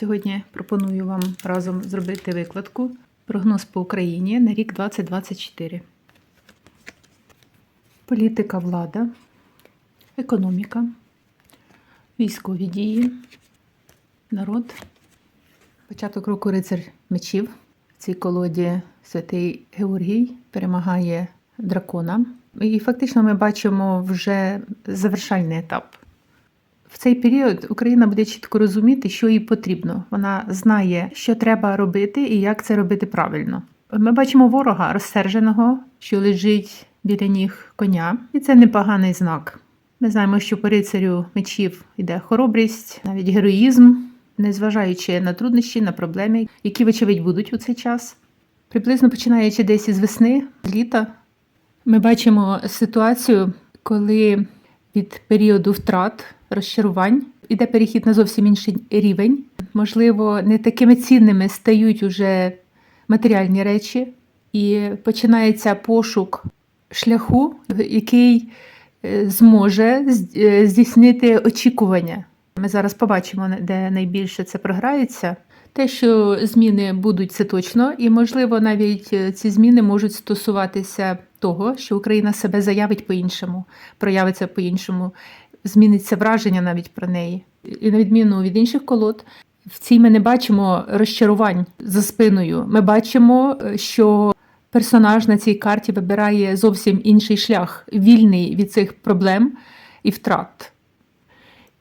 Сьогодні пропоную вам разом зробити викладку прогноз по Україні на рік 2024. Політика, влада, економіка, військові дії, народ. Початок року рицар мечів. В цій колоді святий Георгій перемагає дракона. І фактично ми бачимо вже завершальний етап. В цей період Україна буде чітко розуміти, що їй потрібно. Вона знає, що треба робити і як це робити правильно. Ми бачимо ворога розсерженого, що лежить біля ніг коня, і це непоганий знак. Ми знаємо, що по рицарю мечів йде хоробрість, навіть героїзм, незважаючи на труднощі, на проблеми, які, вочевидь, будуть у цей час. Приблизно починаючи десь із весни, з літа, ми бачимо ситуацію, коли від періоду втрат, розчарувань іде перехід на зовсім інший рівень. Можливо, не такими цінними стають уже матеріальні речі, і починається пошук шляху, який е, зможе е, здійснити очікування. Ми зараз побачимо, де найбільше це програється. Те, що зміни будуть, це точно, і можливо, навіть е, ці зміни можуть стосуватися того, що Україна себе заявить по-іншому, проявиться по-іншому, зміниться враження навіть про неї. І на відміну від інших колод, в цій ми не бачимо розчарувань за спиною. Ми бачимо, е, що персонаж на цій карті вибирає зовсім інший шлях, вільний від цих проблем і втрат.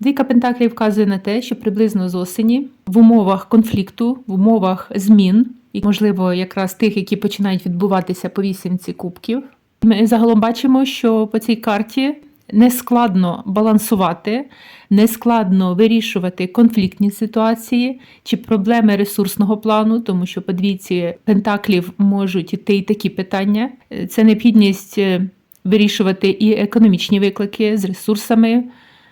Двійка Пентаклів вказує на те, що приблизно з осені в умовах конфлікту, в умовах змін, і, можливо, якраз тих, які починають відбуватися по вісімці кубків, ми загалом бачимо, що по цій карті не складно балансувати, не складно вирішувати конфліктні ситуації чи проблеми ресурсного плану, тому що по двійці пентаклів можуть іти і такі питання. Це необхідність е, вирішувати і економічні виклики з ресурсами.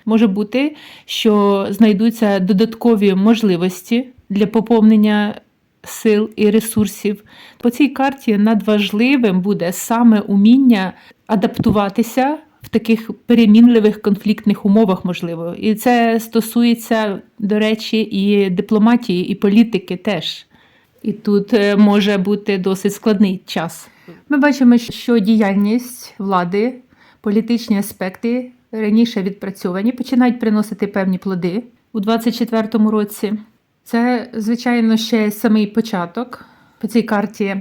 Може бути, що знайдуться додаткові можливості для поповнення сил і ресурсів. По цій карті надважливим буде саме уміння адаптуватися в таких перемінливих конфліктних умовах, можливо. І це стосується, до речі, і дипломатії, і політики теж. І тут е, може бути досить складний час. Ми бачимо, що діяльність влади, політичні аспекти раніше відпрацьовані, починають приносити певні плоди у 2024 році. Це, звичайно, ще самий початок по цій карті.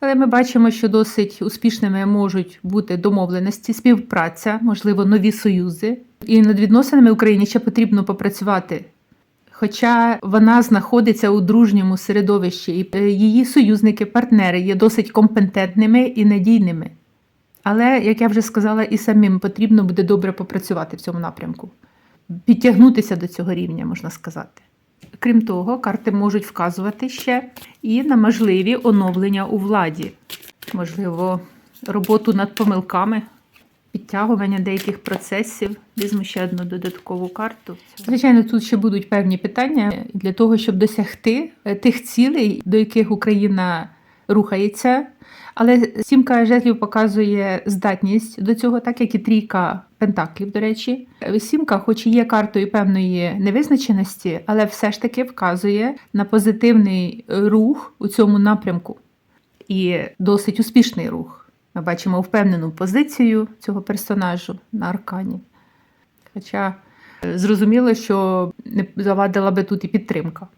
Але ми бачимо, що досить успішними можуть бути домовленості, співпраця, можливо, нові союзи. І над відносинами Україні ще потрібно попрацювати. Хоча вона знаходиться у дружньому середовищі, і е, її союзники, партнери є досить компетентними і надійними. Але, як я вже сказала, і самим потрібно буде добре попрацювати в цьому напрямку, підтягнутися до цього рівня, можна сказати. Крім того, карти можуть вказувати ще і на можливі оновлення у владі, можливо, роботу над помилками, підтягування деяких процесів. Візьму ще одну додаткову карту. Звичайно, тут ще будуть певні питання для того, щоб досягти е, тих цілей, до яких Україна рухається. Але сімка жезлів показує здатність до цього, так як і трійка пентаклів, до речі. Сімка, хоч і є картою певної невизначеності, але все ж таки вказує на позитивний рух у цьому напрямку і досить успішний рух. Ми бачимо впевнену позицію цього персонажу на аркані. Хоча е, зрозуміло, що не завадила би тут і підтримка.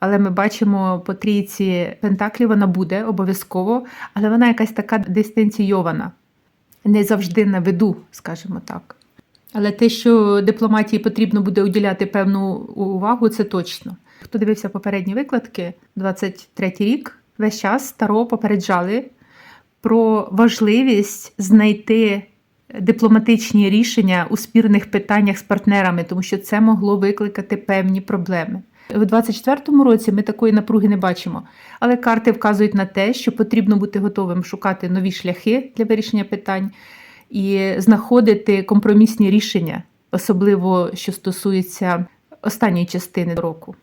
Але ми бачимо по трійці Пентаклів вона буде обов'язково, але вона якась така дистанційована, не завжди на виду, скажімо так. Але те, що дипломатії потрібно буде уділяти певну увагу, це точно. Хто дивився попередні викладки, 23 рік, весь час старо попереджали про важливість знайти дипломатичні рішення у спірних питаннях з партнерами, тому що це могло викликати певні проблеми. У 24-му році ми такої напруги не бачимо, але карти вказують на те, що потрібно бути готовим шукати нові шляхи для вирішення питань і знаходити компромісні рішення, особливо що стосується останньої частини року.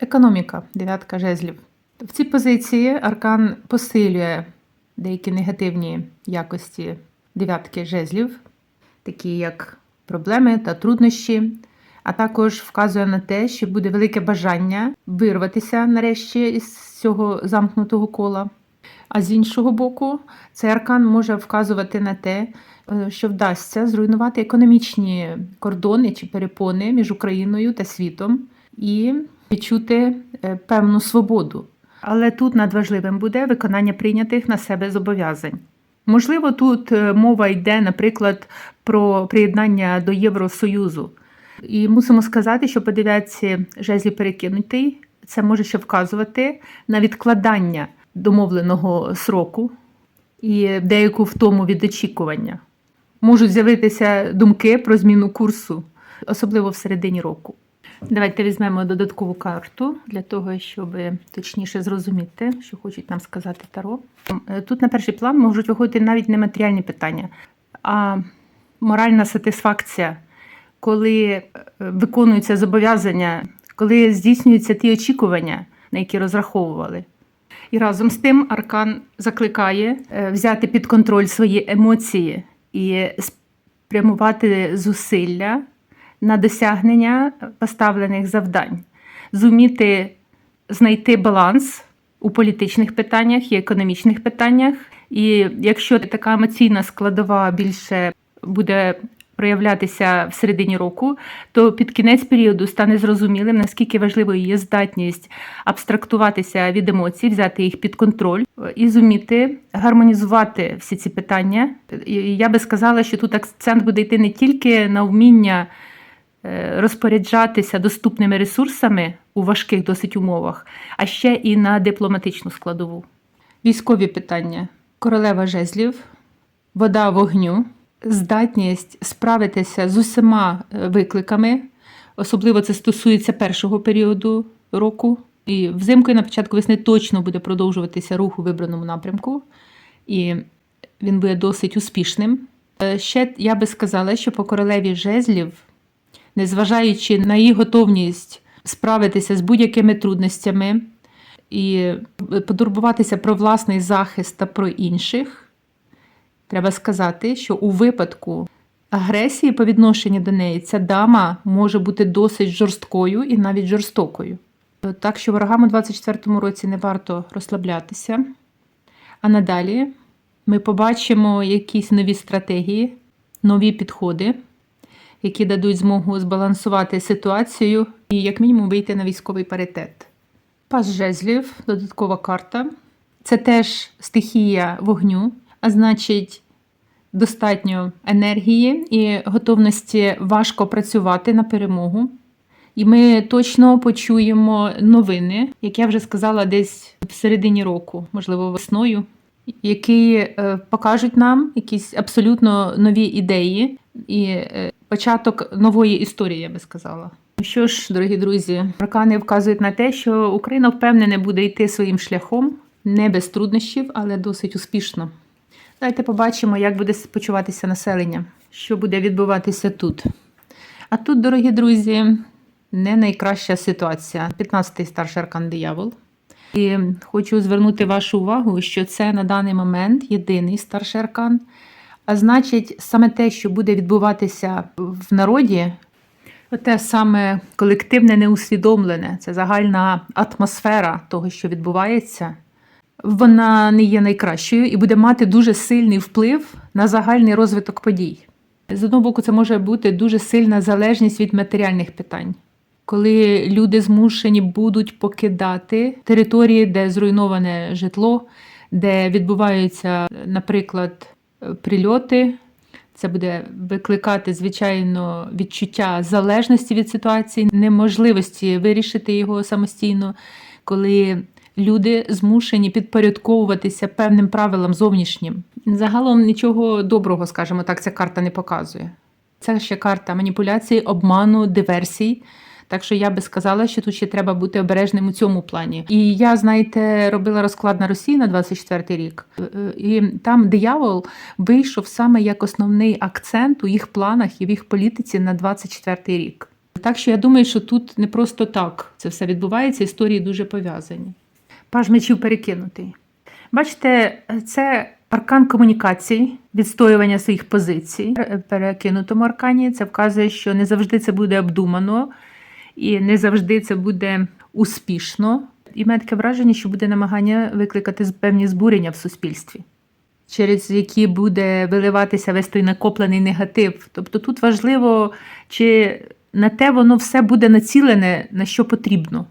Економіка, дев'ятка жезлів. В цій позиції аркан посилює деякі негативні якості дев'ятки жезлів, такі як проблеми та труднощі. А також вказує на те, що буде велике бажання вирватися нарешті із цього замкнутого кола. А з іншого боку, цей аркан може вказувати на те, е, що вдасться зруйнувати економічні кордони чи перепони між Україною та світом і відчути е, певну свободу. Але тут надважливим буде виконання прийнятих на себе зобов'язань. Можливо, тут е, мова йде, наприклад, про приєднання до Євросоюзу. І мусимо сказати, що по дев'ятці жезлів перекинутий це може ще вказувати на відкладання домовленого сроку і деяку втому від очікування. Можуть з'явитися думки про зміну курсу, особливо в середині року. Давайте візьмемо додаткову карту для того, щоб точніше зрозуміти, що хочуть нам сказати Таро. Тут на перший план можуть виходити навіть не матеріальні питання, а моральна сатисфакція, коли е, виконуються зобов'язання, коли здійснюються ті очікування, на які розраховували. І разом з тим Аркан закликає е, взяти під контроль свої емоції і спрямувати зусилля на досягнення поставлених завдань, зуміти знайти баланс у політичних питаннях і економічних питаннях. І якщо така емоційна складова більше буде проявлятися в середині року, то під кінець періоду стане зрозумілим, наскільки важливою є здатність абстрактуватися від емоцій, взяти їх під контроль і зуміти гармонізувати всі ці питання. Я би сказала, що тут акцент буде йти не тільки на вміння е, розпоряджатися доступними ресурсами у важких досить умовах, а ще і на дипломатичну складову. Військові питання: королева жезлів, вода вогню, здатність справитися з усіма е, викликами, особливо це стосується першого періоду року. І взимку і на початку весни точно буде продовжуватися рух у вибраному напрямку, і він буде досить успішним. Е, Ще я би сказала, що по королеві жезлів, незважаючи на її готовність справитися з будь-якими трудностями і подурбуватися про власний захист та про інших, треба сказати, що у випадку агресії по відношенню до неї ця дама може бути досить жорсткою і навіть жорстокою. Так що ворогам у 24-му році не варто розслаблятися. А надалі ми побачимо якісь нові стратегії, нові підходи, які дадуть змогу збалансувати ситуацію і, як мінімум, вийти на військовий паритет. Пас жезлів, додаткова карта. Це теж стихія вогню, а значить, достатньо енергії і готовності важко працювати на перемогу. І ми точно почуємо новини, як я вже сказала, десь в середині року, можливо, весною, які е, покажуть нам якісь абсолютно нові ідеї і е, початок нової історії, я би сказала. Ну Що ж, дорогі друзі, аркани вказують на те, що Україна впевнена буде йти своїм шляхом, не без труднощів, але досить успішно. Давайте побачимо, як буде почуватися населення, що буде відбуватися тут. А тут, дорогі друзі, не найкраща ситуація. 15-й старший аркан диявол. І хочу звернути вашу увагу, що це на даний момент єдиний старший аркан. А значить, саме те, що буде відбуватися в народі, те саме колективне неусвідомлене, це загальна атмосфера того, що відбувається, вона не є найкращою і буде мати дуже сильний вплив на загальний розвиток подій. З одного боку, це може бути дуже сильна залежність від матеріальних питань, коли люди змушені будуть покидати території, де зруйноване житло, де відбуваються, наприклад, прильоти. Це буде викликати, звичайно, відчуття залежності від ситуації, неможливості вирішити його самостійно, коли люди змушені підпорядковуватися певним правилам зовнішнім. Загалом нічого доброго, скажімо так, ця карта не показує. Це ще карта маніпуляції, обману, диверсій. Так що я би сказала, що тут ще треба бути обережним у цьому плані. І я, знаєте, робила розклад на Росії на 24-й рік, Е, і там диявол вийшов саме як основний акцент у їх планах і в їх політиці на 24-й рік. Так що я думаю, що тут не просто так це все відбувається, історії дуже пов'язані. Паж мечів перекинутий. Бачите, це Аркан комунікацій, відстоювання своїх позицій. Е, Перекинутому аркані це вказує, що не завжди це буде обдумано і не завжди це буде успішно. І має таке враження, що буде намагання викликати певні збурення в суспільстві, через які буде виливатися весь той накоплений негатив. Тобто тут важливо, чи на те воно все буде націлене, на що потрібно.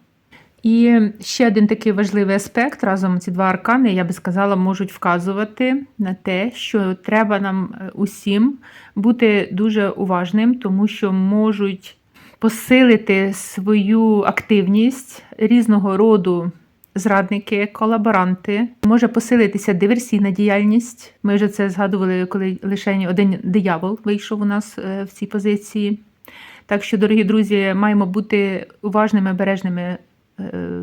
І ще один такий важливий аспект разом ці два аркани, я би сказала, можуть вказувати на те, що треба нам е, усім бути дуже уважним, тому що можуть посилити свою активність різного роду зрадники, колаборанти. Може посилитися диверсійна діяльність. Ми вже це згадували, коли лише один диявол вийшов у нас е, в цій позиції. Так що, дорогі друзі, маємо бути уважними, обережними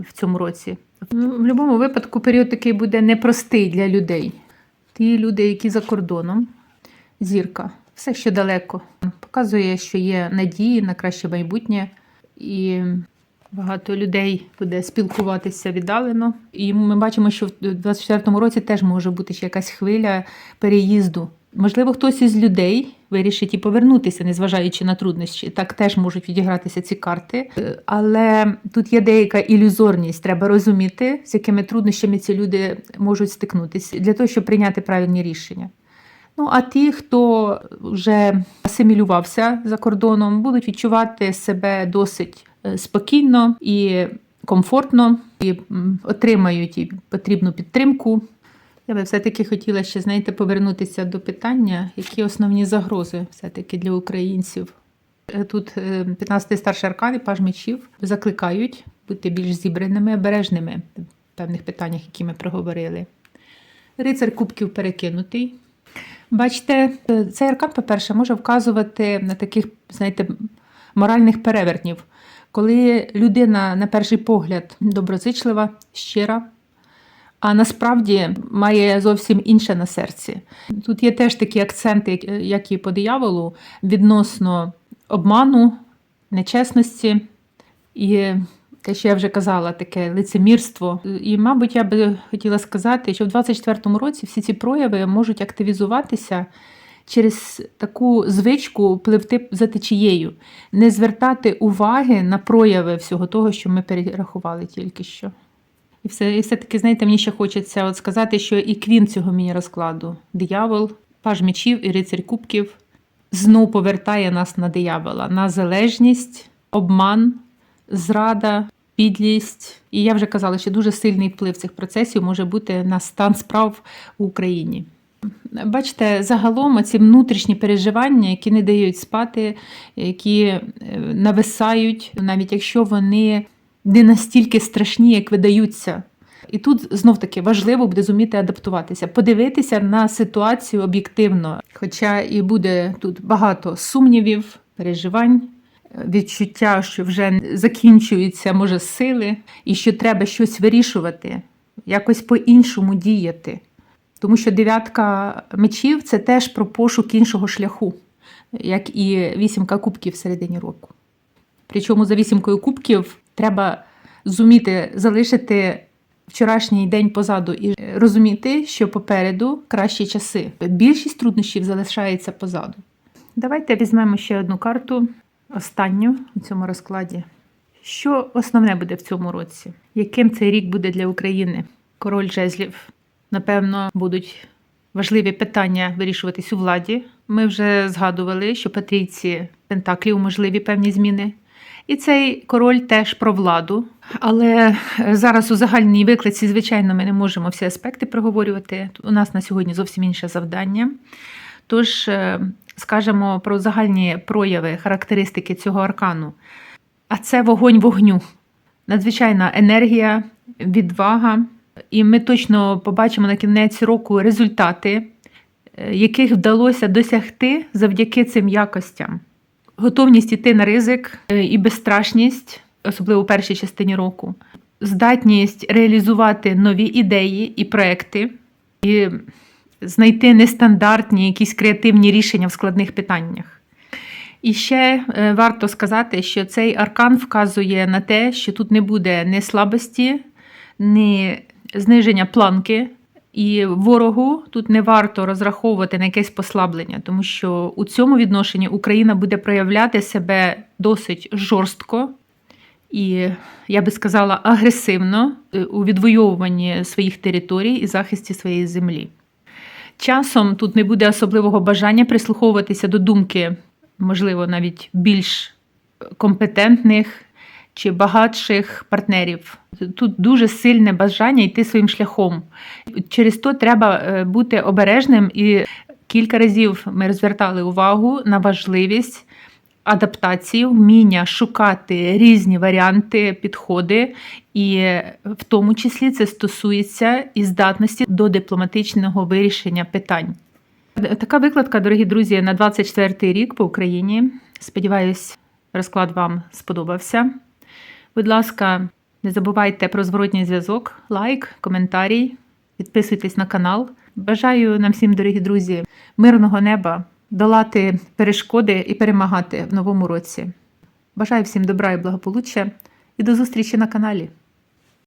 в цьому році. Ну, В будь-якому випадку період такий буде непростий для людей. Ті люди, які за кордоном, зірка, все, що далеко, показує, що є надії на краще майбутнє, і багато людей буде спілкуватися віддалено. І ми бачимо, що в 2024 році теж може бути ще якась хвиля переїзду. Можливо, хтось із людей вирішить і повернутися, незважаючи на труднощі. Так теж можуть відігратися ці карти. Е, Але тут є деяка ілюзорність. Треба розуміти, з якими труднощами ці люди можуть стикнутися для того, щоб прийняти правильні рішення. Ну, а ті, хто вже асимілювався за кордоном, будуть відчувати себе досить е, спокійно і комфортно, і отримають і потрібну підтримку. Я би все-таки хотіла ще, знаєте, повернутися до питання, які основні загрози все-таки для українців. Е, Тут е, 15-й старший аркан і паж мечів закликають бути більш зібраними, обережними в певних питаннях, які ми проговорили. Рицар кубків перекинутий. Бачите, е, цей аркан, по-перше, може вказувати на таких, знаєте, моральних перевертнів, коли людина, на перший погляд, доброзичлива, щира, а насправді має зовсім інше на серці. Тут є теж такі акценти, як- і по дияволу, відносно обману, нечесності і те, що я вже казала, таке лицемірство. І, мабуть, я би хотіла сказати, що в 2024 році всі ці прояви можуть активізуватися через таку звичку пливти за течією, не звертати уваги на прояви всього того, що ми перерахували тільки що. І все, і все-таки, знаєте, мені ще хочеться от сказати, що і квін цього міні-розкладу диявол, паж мечів і рицарь кубків знов повертає нас на диявола, на залежність, обман, зрада, підлість. І я вже казала, що дуже сильний вплив цих процесів може бути на стан справ в Україні. Бачите, загалом ці внутрішні переживання, які не дають спати, які е, нависають, навіть якщо вони не настільки страшні, як видаються. І тут знов таки важливо буде зуміти адаптуватися, подивитися на ситуацію об'єктивно. Хоча і буде тут багато сумнівів, переживань, відчуття, що вже закінчуються, може, сили, і що треба щось вирішувати, якось по-іншому діяти. Тому що дев'ятка мечів це теж про пошук іншого шляху, як і вісімка кубків в середині року. Причому за вісімкою кубків треба зуміти залишити вчорашній день позаду і розуміти, що попереду кращі часи. Більшість труднощів залишається позаду. Давайте візьмемо ще одну карту, останню у цьому розкладі. Що основне буде в цьому році? Яким цей рік буде для України? Король жезлів. Напевно, будуть важливі питання вирішуватись у владі. Ми вже згадували, що патрійці Пентаклів можливі певні зміни. І цей король теж про владу. Але зараз у загальній виклиці, звичайно, ми не можемо всі аспекти проговорювати. У нас на сьогодні зовсім інше завдання. Тож е, скажемо про загальні прояви, характеристики цього аркану. А це вогонь вогню, надзвичайна енергія, відвага. І ми точно побачимо на кінець року результати, е, яких вдалося досягти завдяки цим якостям. Готовність іти на ризик е, і безстрашність, особливо у першій частині року, здатність реалізувати нові ідеї і проекти, і знайти нестандартні якісь креативні рішення в складних питаннях. І ще е, варто сказати, що цей аркан вказує на те, що тут не буде ні слабості, ні зниження планки І ворогу тут не варто розраховувати на якесь послаблення, тому що у цьому відношенні Україна буде проявляти себе досить жорстко і, я би сказала, агресивно е, у відвоюванні своїх територій і захисті своєї землі. Часом тут не буде особливого бажання прислуховуватися до думки, можливо, навіть більш компетентних чи багатших партнерів. Тут дуже сильне бажання йти своїм шляхом. Через то треба е, бути обережним і кілька разів ми розвертали увагу на важливість адаптації, вміння шукати різні варіанти, підходи, і в тому числі це стосується і здатності до дипломатичного вирішення питань. Така викладка, дорогі друзі, на 24 рік по Україні. Сподіваюсь, розклад вам сподобався. Будь ласка, не забувайте про зворотній зв'язок, лайк, коментарій, підписуйтесь на канал. Бажаю нам всім, дорогі друзі, мирного неба, долати перешкоди і перемагати в новому році. Бажаю всім добра і благополуччя і до зустрічі на каналі.